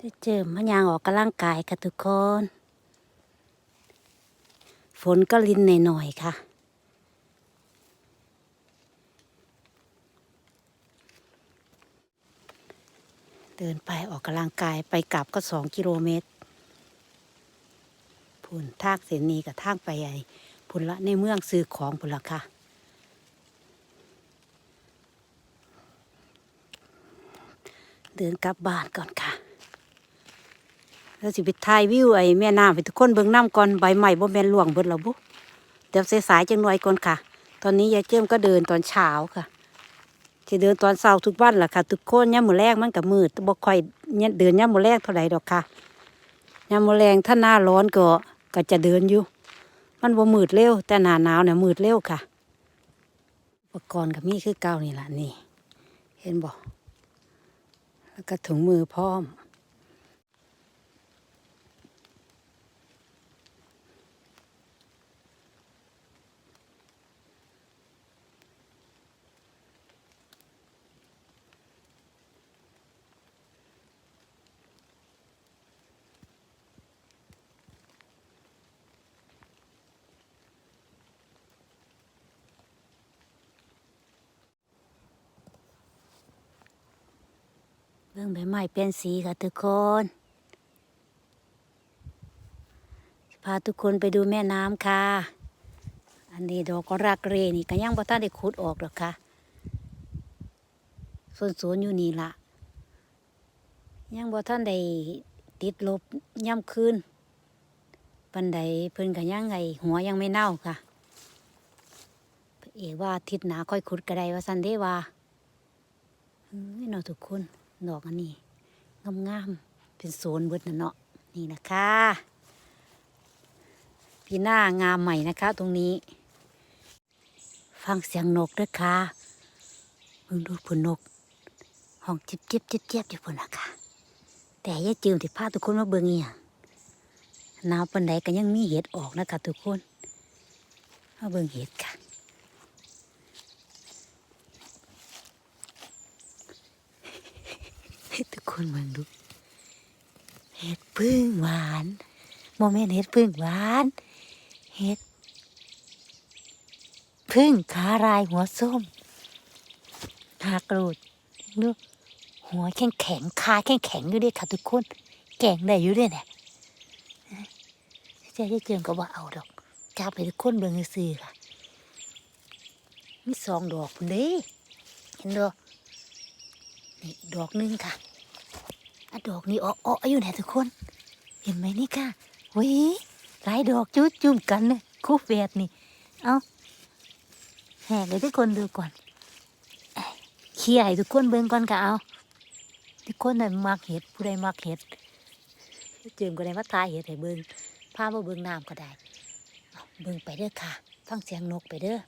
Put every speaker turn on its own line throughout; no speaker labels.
ได้เจอมะยางออกกำลังกายค่ะทุกคน ฝนก็ลินหน่อยๆค่ะ เดินไปออกกำลังกายไปกลับก็สองกิโลเมตรพุ่นทากเสนีกับทางไปไอ้พุ่นละในเมืองซื้อของพุ่นละค่ะเดินกลับบ้านก่อนค่ะ แล้วสิไปถ่ายวิวไอ้แม่น้ำไปทุกคนเบิ่งน้ำก่อนใบใหม่บ่แม่นหลวงเบิดแล้วบุเดี๋ยวสายๆจังหน่อยก่อนค่ะ ตอนนี้ยายเจิ้มก็เดินตอนเช้าค่ะจะเดินตอนเช้าทุกวันแหละค่ะ ทุกคนย่ามมือแรกมันก็มืดบ่ค่อยเนี่ยเดินย่ามมือแรกเท่าไหร่ดอกค่ะย่ามมือแรงถ้าหน้าร้อนก็ก็จะเดินอยู่ มันบ่มืดเร็ว แต่หน้าหนาวเนี่ยมืดเร็วค่ะอุปกรณ์ก็มีคือเก่านี่แหละนี่ เห็นบ่แล้วก็ถุงมือพร้อม เรื่องใบไม้เป็นสีค่ะทุกคนพาทุกคนไปดูแม่น้ำค่ะ อันนี้ดอกกรักเรนี่ก็ยังบ่ทันได้ขุดออกหรอกค่ะ ส่วนสวนอยู่นี่ละยังบ่ทันได้ติดลบย่ำคืนปันใดเพิ่นก็ยังไงหัวยังไม่เน่าค่ะเอว่าทิศหนาค่อยขุดกระไดว่าสันเดว่าเฮ้ยเนาะทุกคน ดอกอันนี้งามๆเป็นโซนเบิดนะเนาะนี่นะคะพี่หน้างามใหม่นะคะ ตรงนี้ ฟังเสียงนกด้วยค่ะเพิ่งดูผุนนกห้องจิบจิบจิบจิบอยู่พุ่นนะคะแต่อยาจืมที่พาทุกคนมาเบิ่งอียงหนาวปันใดก็ยังมีเห็ดออกนะคะทุกคนมาเบิ่งเห็ดค่ะ ให้ ทุกคนเบิ่งดูเห็ดพึ่งหวานโมเมนต์เห็ดพึ่งหวานเห็ดพึ่งขาลายหัวส้มหากรูดดูหัวแข็งแข็งๆขาแข็งแข็งอยู่ด้วยค่ะทุกคน แกงได้อยู่ด้วยเนี่ยเจ๊ได้เจิมก็บ่เอาดอกจับไปทุกคนเบิ่งซื่อค่ะมีสองดอกเด้เห็นดอกนี่ดอกหนึงค่ะ อะดอกนี้อ้อๆอยู่ไหนทุกคน เห็นไหมนี่ค่ะว้ยหลายดอกจุดจุ่มกันเลยคู่แฝดนี่ เอาแหกเลยทุกคนดูก่อนเขี่ยให้ทุกคนเบิ่งก่อนค่ะเอาทุกคนน่ะมักเห็ดผู้ใดมักเห็ดเจิมก็ได้มาทายเห็ดให้เบิ่งพามาเบิ่งน้ำก็ได้เอาเบิ่งไปเด้อค่ะ ฟังเสียงนกไปเด้อ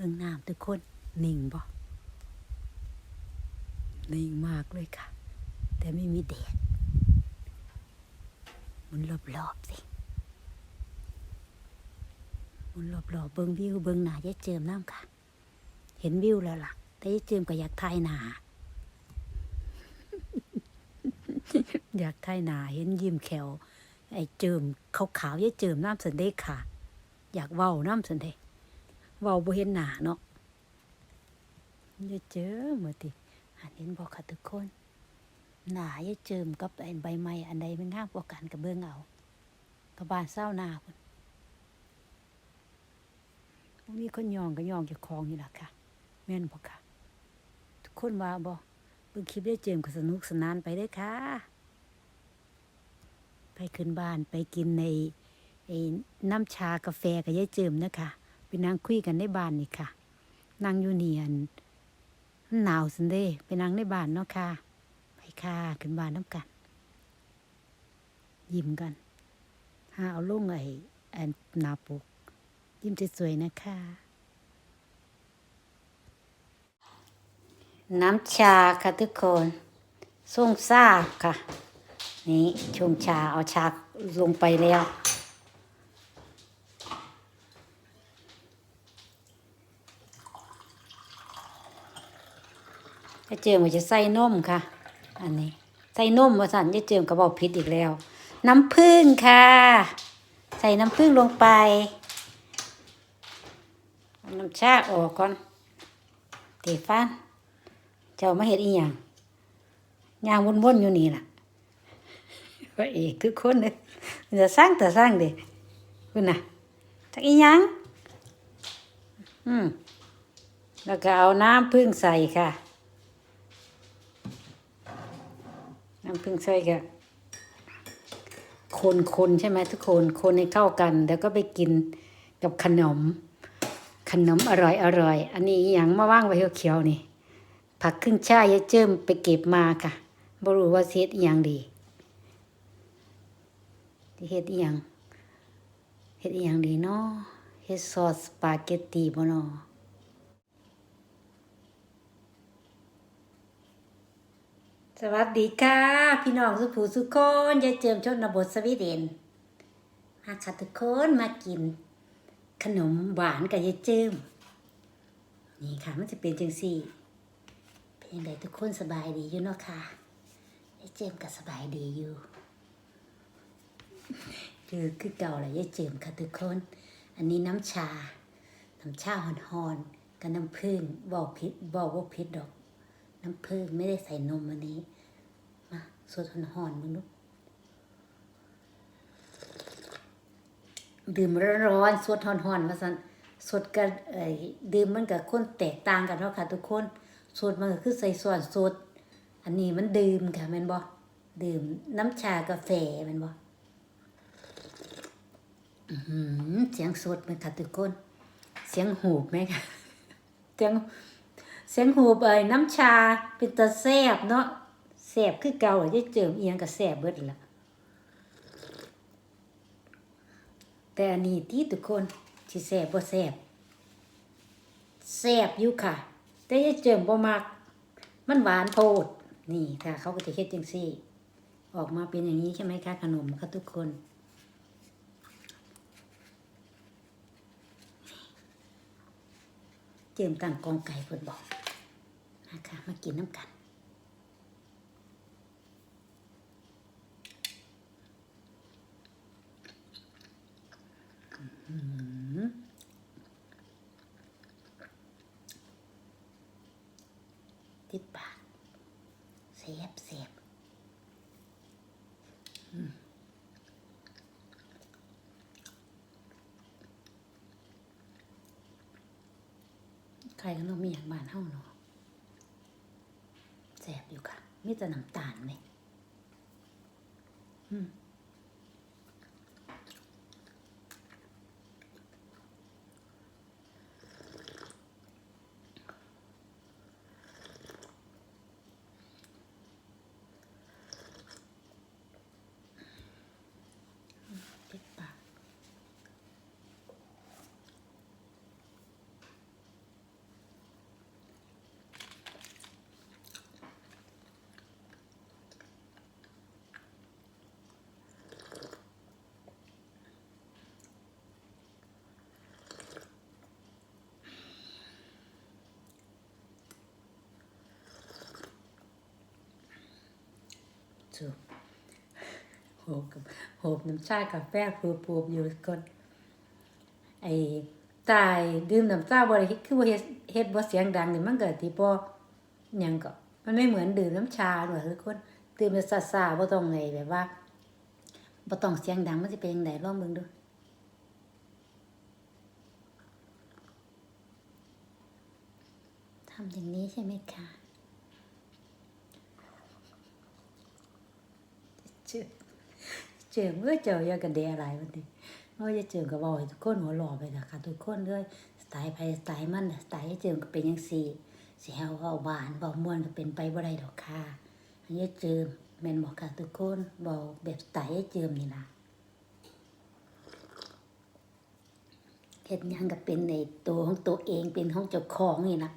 บิ่งน้ำทุกคนนิ่งบ่นิ่งมากเลยค่ะ แต่ไม่มีแดดมันรอบๆสิมันรอบๆเบิ่งวิวเบิ่งหน้ายายเจิมน้ำค่ะ เห็นวิวแล้วล่ะ แต่ยายเจิมก็อยากถ่ายหนาอยากถ่ายหนาเห็นยิ้มแขวไอ้เจิมขาวๆยายเจิมน้ำสันเดกค่ะ อยากเว้าน้ำสันเดก เว้าบ่เห็นหน้าเนาะยาเจิมว่าติหันเห็นบ่ค่ะทุกคน หน้ายาเจิมกับไอ้ใบไม้อันใดมันงามกว่ากันกับเบิ่งเอากับบ้านเศร้าหน้าพุ่นมีคนยองก็ยองเจ้าของนี่ล่ะค่ะ แม่นบ่ค่ะ ทุกคนว่าบ่เบิ่งคลิปได้เจิมก็สนุกสนานไปเด้อค่ะ ไปขึ้นบ้านไปกินในไอ้น้ำชากาแฟกับยายเจิมนะคะ ไปนั่งคุยกันในบ้านนี่ค่ะ นั่งอยู่เนียนหนาวสันเด้ไปนั่งในบ้านเนาะค่ะ ไปค่ะขึ้นบ้านน้ำกัน ยิ้มกันหาเอาลงไอ้ไอ้นาปุก ยิ้มสวยๆนะคะ น้ำชาค่ะทุกคนส่งซ่าค่ะ นี่ชงชาเอาชาลงไปแล้ว จะเจิมว่าจะใส่นมค่ะ อันนี้ ใส่นมว่าสันจะเจิมกระบอกพิษอีกแล้ว น้ำผึ้งค่ะ ใส่น้ำผึ้งลงไปน้ำชาออกก่อนเตฟันเจ้ามาเห็ดอีหยังยางวนๆอยู่นี่ล่ะพระเอกทุกคนเลยจะสร้างแต่สร้างเด็กคุณน่ะจักอีหยังอืมแล้วก็เอาน้ำพึ่งใส่ค่ะ น้ำพึ่งใส่ก็คนคนใช่ไหมทุกคนคนให้เข้ากัน แล้วก็ไปกินกับขนม ขนมอร่อยอร่อย อันนี้อย่างมาว่างไว้เขียวๆนี่ ผักครึ่งช่ายายเจิมไปเก็บมาค่ะบรู้ว่าเสียดอหย่างดีเฮ็ดอีหยังเฮ็ดอีหยังดีเนาะเฮ็ดซอสสปาเกตตีบ่เนาะ สวัสดีค่ะ พี่น้องสุภูสุคนยายเจิมชนบทสวีเดนมาค่ะทุกคนมากิน ขนมหวานกับยายเจิมนี่ค่ะมันจะเป็นจังซี่เป็นยังไงทุกคนสบายดีอยู่เนาะค่ะยายเจิมก็สบายดีอยู่คือคือเก่าแหละยายเจิมค่ะทุกคน อันนี้น้ำชา น้ำชาหอนๆกับน้ำผึ้งบอกพิษบอกว่าพิษดอกน้ำผึ้งไม่ได้ใส่นมอันนี้ สดหอนๆมึงลูกดื่มร้อนๆสดหอนๆมาสันสดกันเอ่ยดื่มมันกับคนแตกต่างกันเนาะค่ะ ทุกคนสดมันก็คือใส่ส่วนสด อันนี้มันดื่มค่ะแม่นบ่ดื่มน้ำชากาแฟแม่นบ่อื้อหือเสียงสดไหมคะทุกคนเสียงหูบไหมคะเสียงเสียงหูบเอ่ยน้ำชาเป็นตาแซบเนาะ แซบคือเก่าอจะเจิมเอียงกับแซบเบิดละแต่อันนี้ที่ทุกคนที่แซบบ่แซบแซบอยู่ค่ะ แต่จะเจิมบ่มัก มันหวานโพดนี่ค่ะ เขาก็จะเฮ็ดจังซี่ ออกมาเป็นอย่างนี้ใช่ไหมคะขนมค่ะทุกคนเจิมตั้งกองไก่เพิ่นบอกนะคะมากินน้ำกัน อื้อหือ ติดปากเสียบเสียบใครก็ต้องมีอย่างบ้านเฮาเนาะแสบอยู่ค่ะ มีแต่น้ำตาลไหมอืมติดปาก สูบโหบกับโหบน้ำชากาแฟปูบๆอยู่ก่อนไอ้ตายดื่มน้ำชาบ่ได้คือบ่เฮ็ดเฮ็ดบ่เสียงดังนี่มันก็สิบ่หยังก็มันไม่เหมือนดื่มน้ำชาหรอกทุกคนดื่มแบบซาๆบ่ต้องไงแบบว่าบ่ต้องเสียงดังมันสิเป็นจังไดลองเบิ่งดูทำอย่างนี้ใช่ไหมคะ เจอเจอเมื่อเจอยากันเดอะไรวันนี้เมื่อจะเจอกับบอกให้ทุกคนหัวหล่อไปนะคะทุกคนเลยสไตล์ไปสไตล์มันน่ะสไตล์เจอก็เป็นยังสี่สีเฮาเบาบานเบาม่วนก็เป็นไปบ่ได้ดอกค่ะอันนี้เจอแม่นบอกค่ะทุกคนเบาแบบสไตล์ให้เจอนี่นะเฮ็ดยังก็เป็นในตัวของตัวเองเป็นของเจ้าของนี่นะ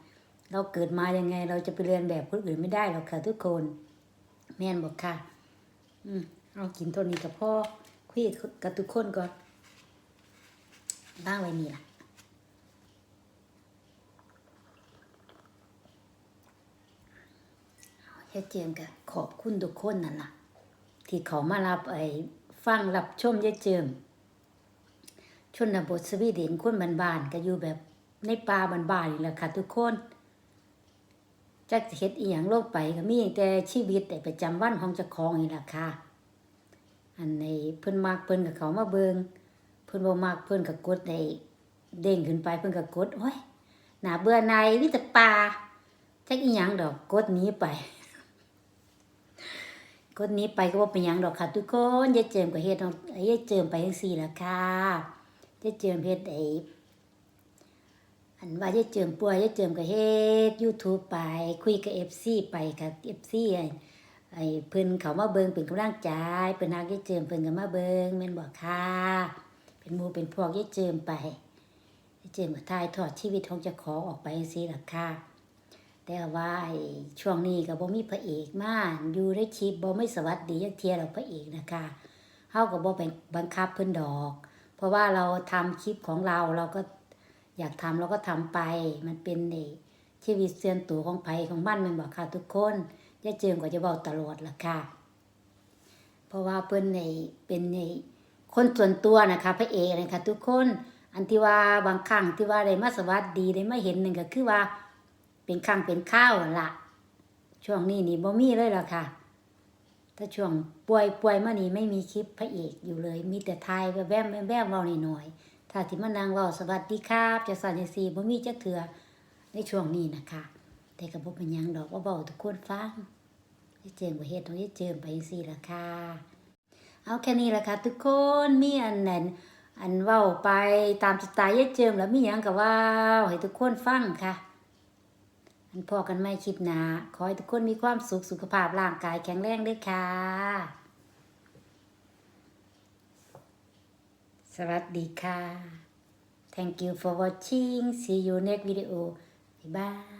เราเกิดมายังไงเราจะไปเรียนแบบคนอื่นไม่ได้หรอกค่ะทุกคน แม่นบอกค่ะ อืมเอากินตัวนี้กับพ่อคุยกับทุกคนก่อนบ้างไว้นี่ล่ะเฮ็ดเจียงกับขอบคุณทุกคนนั่นล่ะ ที่เขามารับไอ้ฟังรับชมยายเจิมชนบทสวีเดนคนบ้านๆก็อยู่แบบในป่าบ้านๆนี่แหละค่ะทุกคน จักเฮ็ดอีหยังลงไปก็มีแต่ชีวิตแต่ประจำวันของเจ้าของนี่ล่ะค่ะ อันในเพิ่นมักเพิ่นก็เขามาเบิงเพิ่นบ่มักเพิ่นก็กดได้เด้งขึ้นไปเพิ่นก็กดโอ้ยหนาเบื่อหน่ายมีแต่ป่าจักอีหยังดอกกดหนี้ไป กดหนี้ไปก็บ่เป็นหยังดอกค่ะทุกคนยายเจิมก็เฮ็ดเอายายเจิมไปจังซี่ล่ะค่ะยายเจิมเฮ็ดไอ้ อันว่ายายเจิมป่วยยายเจิมก็เฮ็ด YouTube ไป คุยกับ FC ไปกับ FC ไอ้ไอ้เพิ่นเขามาเบิงเป็นกำลังใจเพิ่นฮักยายเจิมเพิ่นก็มาเบิงแม่นบ่ค่ะเป็นหมู่เป็นพวกยายเจิมไปยายเจิมก็ถ่ายทอดชีวิตของเจ้าของออกไปจังซี่ล่ะค่ะแต่ว่าไอ้ช่วงนี้ก็บ่มีพระเอกมาอยู่ในคลิปบ่ไม่สวัสดีจักเที่ยดอกพระเอกนะคะเฮาก็บ่ไปบังคับเพิ่นดอก เพราะว่าเราทำคลิปของเราเราก็ อยากทำเราก็ทำไป มันเป็นในชีวิตเส่วนตัวของไผของมันมันบอกค่ะทุกคนย่าเจิมก็จะบอกตลอดล่ะค่ะ เพราะว่าเพิ่นในเป็นในคนส่วนตัวนะคะพระเอกนะคะทุกคนอันที่ว่าบางครั้งที่ว่าได้มาสวัสดีได้มาเห็นหนึ่งก็คือว่า เป็นครั้งเป็นข้าวละช่วงนี้นี่บ่มีเลยล่ะค่ะถ้าช่วงป่วยป่วยมานี่ไม่มีคลิปพระเอกอยู่เลย มีแต่ทายแวบแวบแวบเว้าหน่อยๆ ถ้าที่มานั่งว้าสวัสดีครับจะสั่นจังซี่บ่มีจักเทื่อในช่วงนี้นะคะ แต่ก็บ่เป็นยังดอกว่าเว้าทุกคนฟังยายเจิมบ่เฮ็ดของยายเจิมไปจังซี่ละค่ะเอาแค่นี้ละค่ะทุกคนมีอันนั้นอันเว้าไปตามสไตล์ยายเจิมแล้วมีหยังก็เว้าให้ทุกคนฟังค่ะอันพอกันใหม่คลิปหนาขอให้ทุกคนมีความสุขสุขภาพร่างกายแข็งแรงด้วยค่ะ สวัสดีค่ะ Thank you for watching. See you next video. Bye bye.